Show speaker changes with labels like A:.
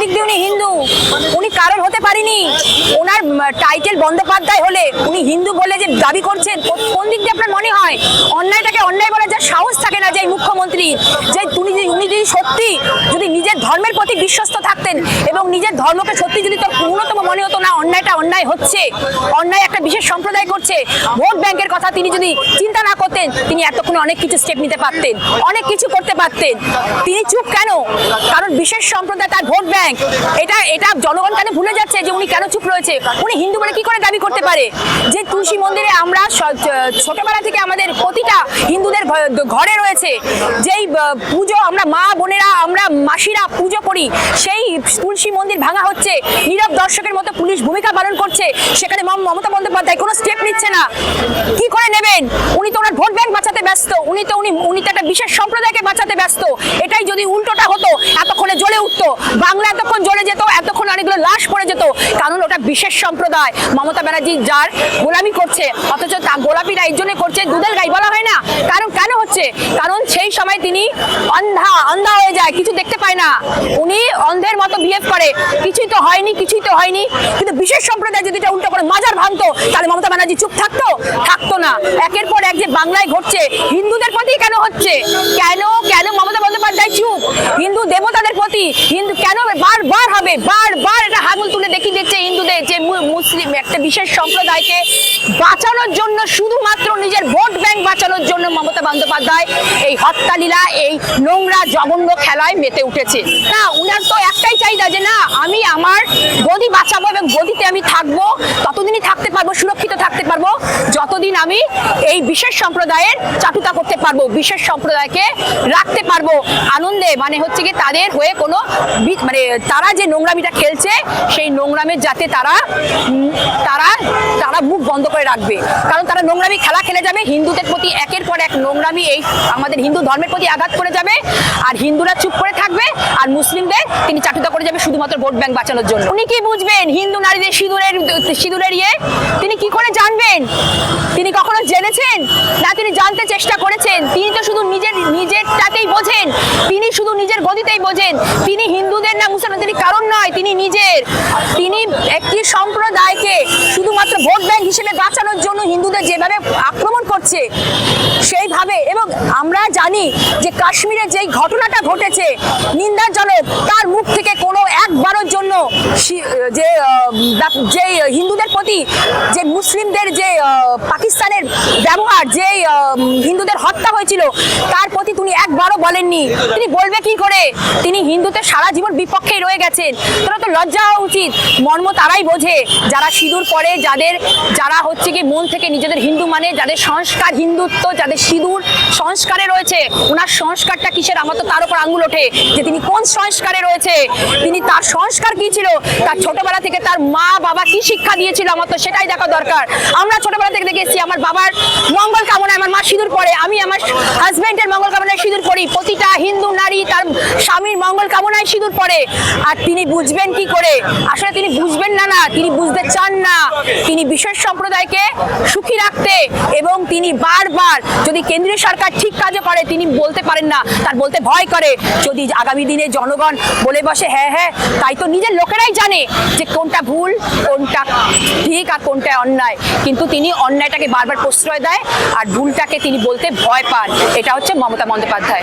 A: দিক দিয়ে উনি হিন্দু। উনি কারণ হতে পারেনি। ওনার টাইটেল বন্দ্যোপাধ্যায় হলে, উনি হিন্দু বলে যে দাবি করছেন কোন দিক আপনার মনে হয় অন্যায়টাকে অন্যায় বলার যা সাহস থাকে না যে মুখ্যমন্ত্রী, যে তুমি যদি উনি যদি সত্যি যদি নিজের ধর্মের প্রতি বিশ্বস্ত থাকতেন এবং নিজের ধর্মকে সত্যি যদি তো ন্যূনতম মনে হতো না অন্যায়টা অন্যায় হচ্ছে, অন্যায় একটা বিশেষ সম্প্রদায় করছে, ভোট ব্যাংকের কথা তিনি যদি চিন্তা না করতেন, তিনি এতক্ষণে অনেক কিছু স্টেপ নিতে পারতেন, অনেক কিছু করতে পারতেন। তিনি চুপ কেন? কারণ বিশেষ সম্প্রদায় তার ভোট ব্যাংক। এটা এটা জনগণ কেন ভুলে যাচ্ছে যে উনি কেন চুপ রয়েছে। উনি হিন্দু বলে কি করে দাবি করতে পারে? যে তুলসী মন্দিরে আমরা স- ছোটবেলা থেকে আমাদের প্রতিটা হিন্দুদের ঘরে রয়েছে। যেই পুজো আমরা মা বোনেরা, আমরা মাসিরা পুজো করি, সেই তুলসী মন্দির ভাঙা হচ্ছে। নীরব দর্শকের মতো পুলিশ ভূমিকা পালন করছে। সেখানে মমতা বন্দ্যোপাধ্যায় কোনো স্টেপ নিচ্ছে না। কি করে নেবেন? উনি তো ওনার ভোট ব্যাংক বাঁচাতে ব্যস্ত। উনি তো উনি উনি তো একটা বিশেষ সম্প্রদায়কে বাঁচাতে ব্যস্ত। এটাই যদি উল্টোটা হতো, এতক্ষণে জ্বলে উঠতো। বাংলা এতক্ষণ জ্বলে যেত, এতক্ষণ অনেকগুলো লাশ পড়ে যেত। কারণ ওটা বিশেষ সম্প্রদায়। মমতা ব্যানার্জি যার গোলামি করছে, অথচ তা গোলাপিরা এই জন্য করছে। দুধের গাই বলা হয় না? কারণ কেন হচ্ছে? কারণ সেই সময় তিনি অন্ধা অন্ধা হয়ে যায়, কিছু দেখতে পায় না। উনি অন্ধের মতো বিহেভ করে। কিছুই তো হয়নি, কিছুই তো হয়নি। কিন্তু বিশেষ সম্প্রদায় যদি এটা উল্টো করে, মাজার ভাঙতো, তাহলে মমতা ব্যানার্জি চুপ থাকতো? থাকতো না। একের পর এক যে বাংলায় ঘটছে, হিন্দুদের প্রতি কেন হচ্ছে? কেন কেন মমতা বন্দ্যোপাধ্যায় চুপ? হিন্দু দেবতাদের প্রতি, হিন্দু কেন বারবার হবে? বারবার এটা হাগুল তুলে দেখিয়ে দিচ্ছে হিন্দুদের যে মুসলিম, একটা বিশেষ সম্প্রদায়কে বাঁচানোর জন্য শুধুমাত্র নিজের ভোট ব্যাংক বাঁচানোর জন্য মমতা বন্দ্যোপাধ্যায় এই হত্যালীলা, এই নোংরা জঘন্য খেলায় মেতে উঠেছে। না, উনার তো একটাই চাহিদা যে না, আমি আমার গদি বাঁচাবো এবং গদিতে আমি থাকব, ততদিনই থাকতে পারব, সুরক্ষিত থাকতে পারব, যতদিন আমি এই বিশেষ সম্প্রদায়ের চাটুতা করতে পারব, বিশেষ সম্প্রদায়কে রাখতে পারব আনন্দে মানে হচ্ছে কি তাদের হয়ে কোনো মানে তারা যে নোংরামিটা খেলছে, সেই নোংরামের যাতে তারা তারা তারা মুখ বন্ধ করে রাখবে। কারণ তারা নোংরামি খেলা খেলে যাবে, হিন্দুদের প্রতি একের পর এক নোংরামি এই আমাদের হিন্দু ধর্মের প্রতি আঘাত করে যাবে। আর হিন্দুরা চুপ করে থাকবে আর মুসলিমদের তিনি চাটুতা করে যাবে শুধুমাত্র ভোট ব্যাংক বাঁচানোর জন্য। উনি কি বুঝবেন? হিন্দু নারীদের সিঁদুরের সিঁদুরের ইয়ে? তিনি কি করে জানবেন? তিনি কখনো জেনেছেন? না, তিনি জানতে চেষ্টা করেছেন। তিনি তো শুধু নিজের নিজেরটাতেই বোঝেন। তিনি শুধু নিজের গদিতেই বোঝেন। তিনি হিন্দুদের না মুসলমান তিনি কারণ নয়, তিনি নিজের। তিনি একটি সম্প্রদায়কে শুধুমাত্র ভোট ব্যাংক হিসেবে বাঁচানোর জন্য হিন্দুদের যেভাবে আক্রমণ করছে সেইভাবে এবং আমরা জানি যে কাশ্মীরে যেই ঘটনাটা ঘটেছে নিন্দাজনক তার মুখ থেকে কোনো একবারের জন্য যে যে হিন্দুদের প্রতি, যে মুসলিমদের যে পাকিস্তানের ব্যবহার যে হিন্দুদের হত্যা হয়েছিল, তার প্রতি তিনি একবারও বলেননি। তিনি বলবে কি করে? তিনি হিন্দুদের সারা জীবন বিপক্ষেই রয়ে গেছেন। তারা তো লজ্জা হওয়া উচিত। মর্ম তারাই বোঝে। যারা সিঁদুর পরে, যাদের, যারা হচ্ছে কি মন থেকে নিজেদের হিন্দু মানে যাদের সংস্কার হিন্দুত্ব, যাদের সিঁদুর সংস্কারে রয়েছে। ওনার সংস্কারটা কিসের? আমার তো তার উপর আঙ্গুল ওঠে। যে তিনি কোন সংস্কারে রয়েছে? তিনি তার সংস্কার কি ছিল? তার ছোটবেলা থেকে তার মা বাবা কি শিক্ষা দিয়েছিল? আমার তো সেটাই দেখা দরকার। আমরা ছোটবেলা থেকে দেখেছি, আমার বাবার মঙ্গল কামনায় আমার মা সিঁদুর পরে। আমি আমার হাজব্যান্ডের মঙ্গল কামনায় সিঁদুর পরি। প্রতিটা হিন্দু নারী তার স্বামীর মঙ্গল কামনায় সিঁদুর পরে। আর তিনি বুঝবেন কি করে? আসলে তিনি বুঝবেন না না। তিনি বুঝতে চান না। তিনি বিশেষ সম্প্রদায়কে সুখী রাখতে এবং তিনি বারবার যদি কেন্দ্রীয় সরকার ঠিক কাজও করে, তিনি বলতে পারেন না, তার বলতে ভয় করে। যদি আগামী দিনে জনগণ বলে বসে হ্যাঁ হ্যাঁ তাই তো নিজের লোকেরাই জানে যে কোনটা ভুল, কোনটা ঠিক আর কোনটা অন্যায়। কিন্তু তিনি অন্যায়টাকে বারবার প্রশ্রয় দেয় আর ভুলটাকে তিনি বলতে ভয় পান। এটা হচ্ছে মমতা বন্দ্যোপাধ্যায়।